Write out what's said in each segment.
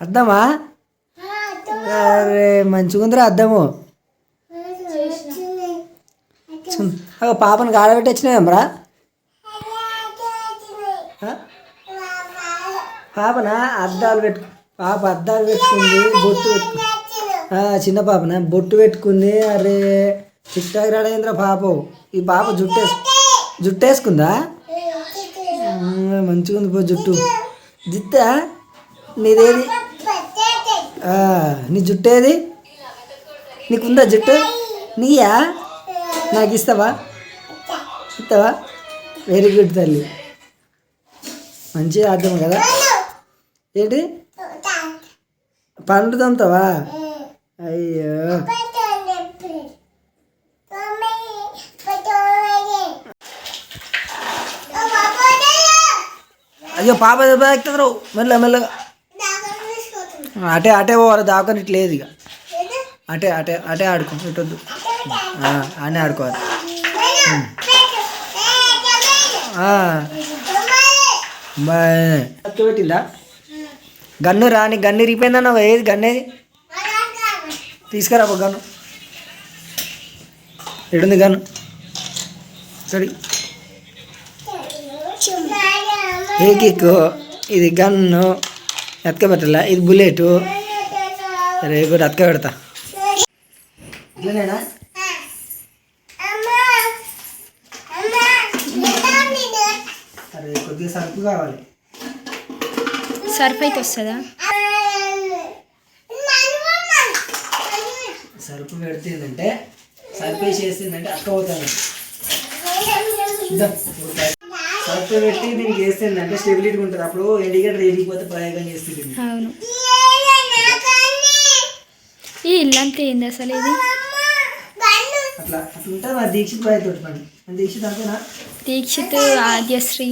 అద్దమా అరే మంచిగుందిరా అద్దము చున్. అగో పాపను గాడబెట్టి వచ్చినాయమ్రా పాపన? అద్దాలు పెట్టు పాప అద్దాలు పెట్టుకుంది బొట్టు పెట్టు ఆ, చిన్న పాపన? బొట్టు పెట్టుకుంది అరే టిక్ టాక్ రాడేంద్ర పాప. ఈ పాప జుట్టేసు జుట్టేసుకుందా? ఆ, మంచిగుంది పో జుట్టు. జిత్తా నీదేది నీ జుట్టు ఏది? నీకుందా జుట్టు? నీయా? నాకు ఇస్తావా? ఇస్తావా? వెరీ గుడ్ తల్లి. మంచిగా అర్థం కదా. ఏంటి? పండు తమ్ముతావా అయ్యో. అయ్యో పాప దెబ్బ ఎక్కుతారు మెల్ల మెల్లగా. అటే అటే పోవాలి దాకొని ఇట్లా లేదు ఇక. అటే అటే అటే ఆడుకో ఇటొద్దు ఆ, ఆనే ఆడుకోవాలి. పెట్టిందా? గన్ను రాని గన్ను ఇరిగిపోయిందన్న ఏది గన్ను ఏది? తీసుకురా గన్ను. ఎడుంది గన్ను? సరి. ఏ కిక్కు? ఇది గన్ను. ఎత్క పెట్టాలా ఇది బుల్లెట్. రేపు అతక పెడతా ఇట్లనేనా? అరే కొద్దిగా సరుకు కావాలి. సర్ఫ్ అయితే వస్తుందా? సరుకు పెడితే ఏంటంటే సరుకు వేసి వేసిందంటే అక్క అవుతాను సరుకు పెట్టి దీనికి వేస్తుందంటే స్టెబిలిటీ ఉంటుంది. అప్పుడు ఇండికేటర్ ఎదిగిపోతే ప్రయోగం చేస్తుంది అవును. ఈ ఇల్లంతా ఏంది అసలు ఇది? అట్లా అట్లా ఉంటుంది మా దీక్షిత్ బాయ్ తోటి పని. దీక్షిత్ అంతేనా? దీక్షిత్ ఆద్యశ్రీ.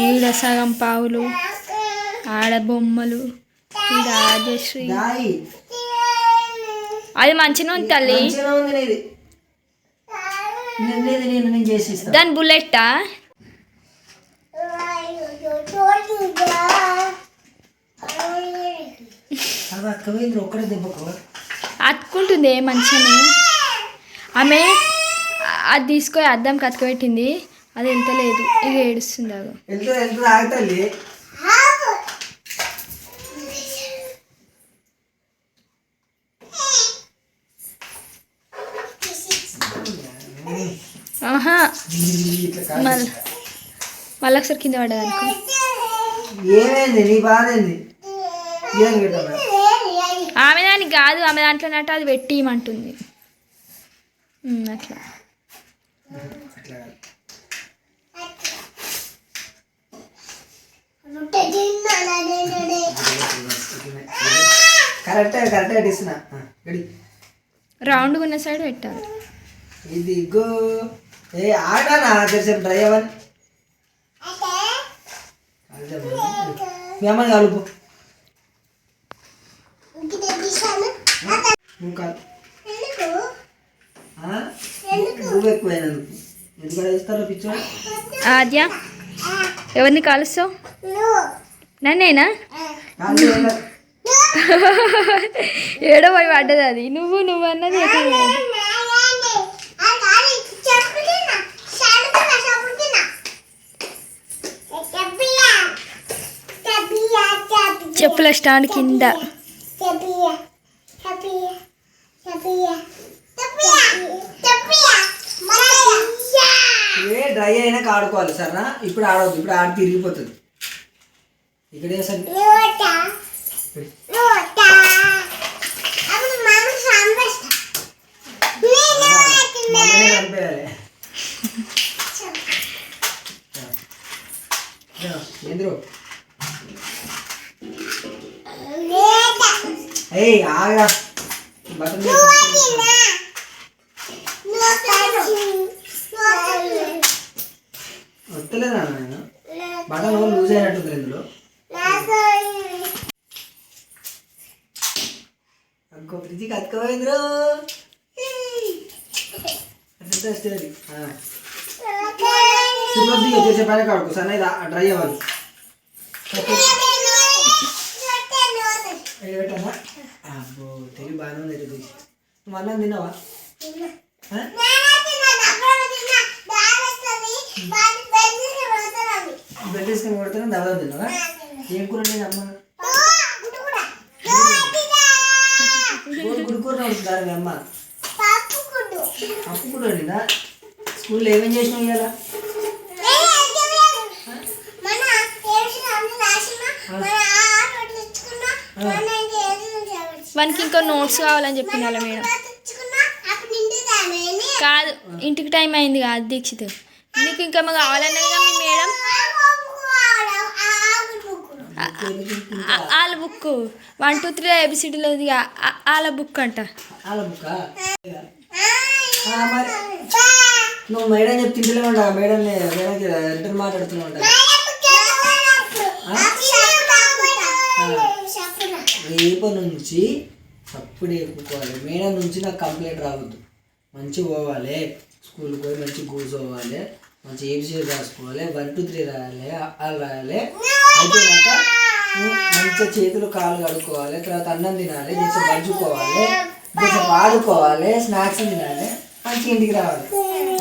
ఈడ సగం పావులు ఆడ బొమ్మలు ఈడ ఆద్యశ్రీ. దాయి. అది మంచిగా ఉంది తల్లి మంచిగా ఉంది నీది నిన్నేది నేను నేను చేసి ఇస్తాను దాని బుల్లెట్టా? అతుకుంటుంది మంచిగానే ఆమె అది తీసుకొని అద్దం కతకబెట్టింది అది వెళ్తలేదు ఇక ఏడుస్తుంది అది ఆహా. మళ్ళీ మళ్ళీ ఒకసారి కింద పడ్డది అనుకో ఏమైంది నీ బాధ ఏంది ఆమె దానికి కాదు ఆమె దాంట్లో నట్టు అది పెట్టి ఇమ్మంటుంది ఉమ్, అట్లా రెడీ రౌండ్గా ఉన్న సైడ్ పెట్టాలి ఇది గో ఏ ఆడానా తెలిసేపు డ్రై అవ్వని మీ అమ్మని కలుపు నువ్వు కాదు. ఆ? నువ్వు ఎక్కువైనందుకు ఎందుకు ఇస్తారో పిచ్చోడు? ఆద్య ఎవరిని కలుస్తావు? నన్నేనా? ఏడో పోయి పడ్డది అది. నువ్వు నువ్వు అన్నది చెప్పుల స్టాండ్ కింద. ఏ డ్రై అయినాక ఆడుకోవాలి సరేనా? ఇప్పుడు ఆడవద్దు ఇప్పుడు ఆడి తిరిగిపోతుంది. ఇక్కడ వేసండి ఏయ్ ఆగా బటన్ వస్తలేదా నేను. బటన్ లూజ్ అయినట్టుంది ఇందులో. ఇంకో ఫ్రిడ్జ్కి అతుకోపోయిందిరో అట్లా స్టోరీ తిరుపతి వచ్చే పని కాడుకో డ్రై అవ్వాలి. ఇది పెట్టానా అబ్బో తెలివి బాగానే ఉంది ఇది నువ్వు అన్నం తిన్నావా? బెడ్ తీసుకొని కొడుతున్నా దవదా తిన్నావా? ఏం కూర నేను అమ్మ? గుడి కూర వండుతారు మీ అమ్మ. అప్పు కూడా స్కూల్లో ఏమేం చేసినావు ఇవాళ వానికి ఇంకో నోట్స్ కావాలని చెప్పింది వాళ్ళ మేడం. కాదు ఇంటికి టైం అయింది కాదు దీక్షిత్. నీకు ఇంకా మాకు కావాలన్నదిగా మీ మేడం? వాళ్ళ బుక్ వన్ టూ త్రీ ఏబిసిడీలో వాళ్ళ బుక్ అంట. నువ్వు మేడం చెప్తుంటే ఉంటా. మేడం మేడంకి రిటర్న్ మాట్లాడుతూనే ఉంటా. రేపు నుంచి అప్పుడే ఎక్కుకోవాలి మేడం నుంచి నాకు కంప్లైంట్ రావద్దు. మంచి పోవాలి. స్కూల్కి పోయి మంచి కూర్చోవాలి. మంచి ఏబిసి రాసుకోవాలి. వన్ టూ త్రీ రాయాలి. అలా రాయాలి. అయిపోయినాక మంచిగా చేతులు కాళ్ళు కడుక్కోవాలి. తర్వాత అన్నం తినాలి. కొంచెం పంచుకోవాలి కొంచెం ఆడుకోవాలి స్నాక్స్ తినాలి. మంచిగా ఇంటికి రావాలి.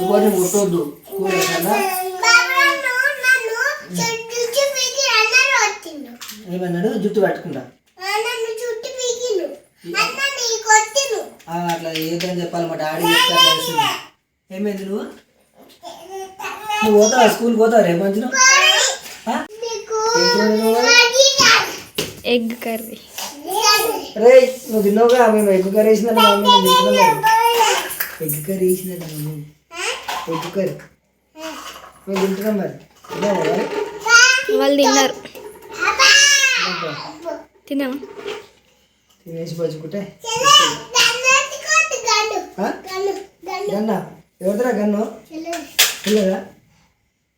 ఇంకోటి ముట్టొద్దు. కన్నా ఏమన్నాడు? జుట్టు పట్టుకుంటా. అట్లా ఏదని చెప్పాలి మా డాడీ చెప్తే అట్లా ఏమైంది నువ్వు? నువ్వు పోతావా? స్కూల్ పోతావా రేపు మంచి ఎగ్ కర్రీ. రే నువ్వు తిన్నావుగా? మేము ఎగ్ కర్రీ వేసిన ఎగ్ కర్రీ వేసినట్టు మమ్మీ. Egg curry. మేము తింటున్నాం మరి. వాళ్ళు తిన్నారు? తిన్నావా? తినేసి పచ్చుకుంటే గన్న ఎవరిదిరా గన్ను? పిల్లరా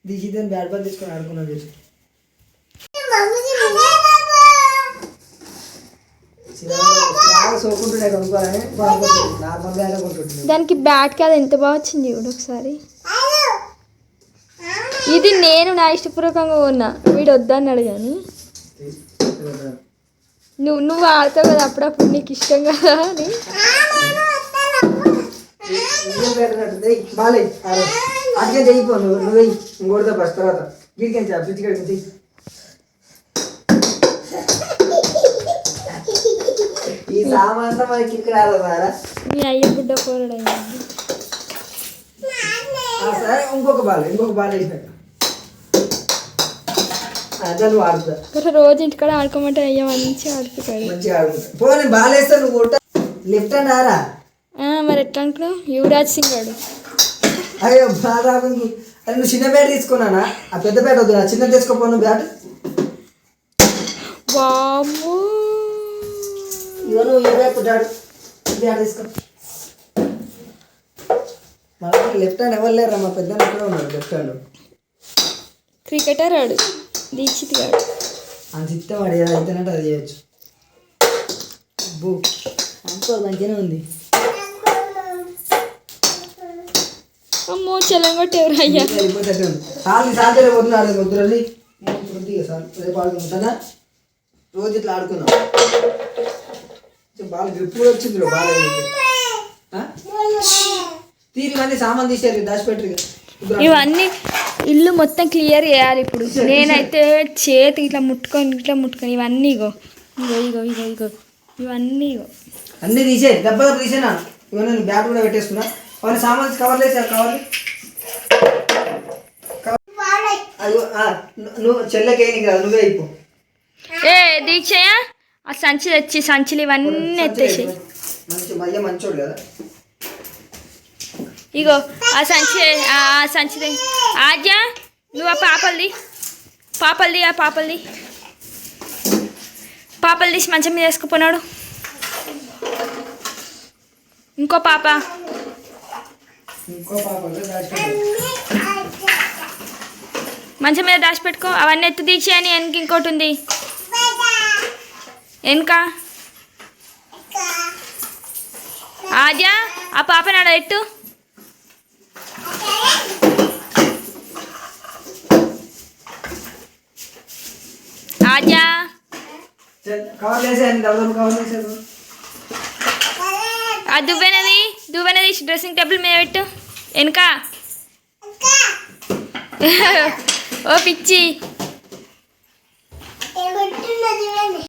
దీక్షితని బ్యాట్ బాల్ తీసుకొని ఆడుకున్నావు చూసి దానికి బ్యాట్ కాదు ఎంత బాగా వచ్చింది చూడు ఒకసారి. ఇది నేను నా ఇష్టపూర్వకంగా కొన్నా. వీడు వద్దన్నాడు కానీ నువ్వు నువ్వు ఆడతావు కదా అప్పుడప్పుడు నీకు ఇష్టం కదా అని. బాలే అడిగే చెయ్యిపో నువ్వు నువ్వు ఇంకోటితో ఫస్ట్ తర్వాత. పిచ్చి కడికి చెయ్యి. ఈ సామాన్తో మనకి ఇక్కడ రాదా మీ అయ్య గుడ్డ పోరడు అయింది సరే ఇంకొక బాల్ ఇంకొక బాల్ అదే నువ్వు ఇక్కడ రోజు ఇంటికాడ ఆడుకోమంటే అయ్య మంచిగా ఆడుకుంటాడు. మంచిగా ఆడుకుంటా. పో నేను బాల్ వేస్తా నువ్వు కొట్ట లెఫ్ట్ హ్యాండ్ ఆరా మరి ఎట్లా అనుకున్నావు యువరాజ్ సింగ్ గాడు. అయ్యో రాకుండా అరే నువ్వు చిన్న బ్యాట్ తీసుకున్నానా? ఆ పెద్ద బ్యాట్ వద్దు నా చిన్న తీసుకోపో నువ్వు బ్యాట్. వాము ఇదిగో నువ్వు ఈ బ్యాట్ ఈ బ్యాట్ తీసుకో. మా దగ్గర లెఫ్ట్ హ్యాండ్ ఎవరు లేరు మా పెద్ద ఎక్కడ ఉన్నాడు లెఫ్ట్ హ్యాండ్ క్రికెటర్ ఆడు. దీక్షిత్ గాడు. అంత ఇస్తే వాడు ఏది అయితేనంటే అది చేయొచ్చు. బూ అంతా మంచిగానే ఉంది అమ్మో చెల్లంగొట్టి ఎవరు అయ్యా అయిపోతే ఉంది సార్లు సాధ్యం పోతున్నాడు వద్దురని కొద్దిగా సార్. రేపు ఆడుకుంటానా రోజు ఇట్లా ఆడుకుందాం. కొంచెం బాగా గ్రిప్ కూడా వచ్చింది రా బాగా ఆ? తీరి మళ్ళీ సామాన్ తీసేయాలి దాచిపెట్టరు ఇవన్నీ ఇల్లు మొత్తం క్లియర్ చేయాలి ఇప్పుడు. నేనైతే చేతి ఇట్లా ముట్టుకొని ఇట్లా ముట్టుకొని ఇవన్నీ ఇగో. ఇగో ఇగో ఇగో ఇగో. ఇవన్నీ ఇగో. అన్నీ తీసేయి. దెబ్బ తీసేనా ఇవన్నీ నేను బ్యాగ్ కూడా పెట్టేసుకున్నా అవన్నీ సామాన్ కవర్లు వేసా కవర్లు నువ్వు చెల్లెకి నువ్వే అయిపో ఏ దీక్షయ ఆ సంచి తెచ్చి సంచులు ఇవన్నీ ఎత్తేసి మంచి మయ్య మంచోడు కదా. ఇగో ఆ సంచి ఆ సంచి ఆద్య నువ్వు ఆ పాపల్ది పాపల్ది ఆ పాపల్ది పాపలు తీసి మంచం మీద వేసుకుపోనాడు. ఇంకో పాప ఇంకో పాప ఉంటే దాచిపెట్టు. మంచం మీద దాచిపెట్టుకో అవన్నీ ఎత్తు అని వెనక ఇంకోటి ఉంది. వెనక. ఆద్య ఆ పాప నాడ ఎట్టు వేసేది ఆ దువ్వెనది దువ్వెనది డ్రెస్సింగ్ టేబుల్ మీద పెట్టు. వెనుక. ఓ పిచ్చి.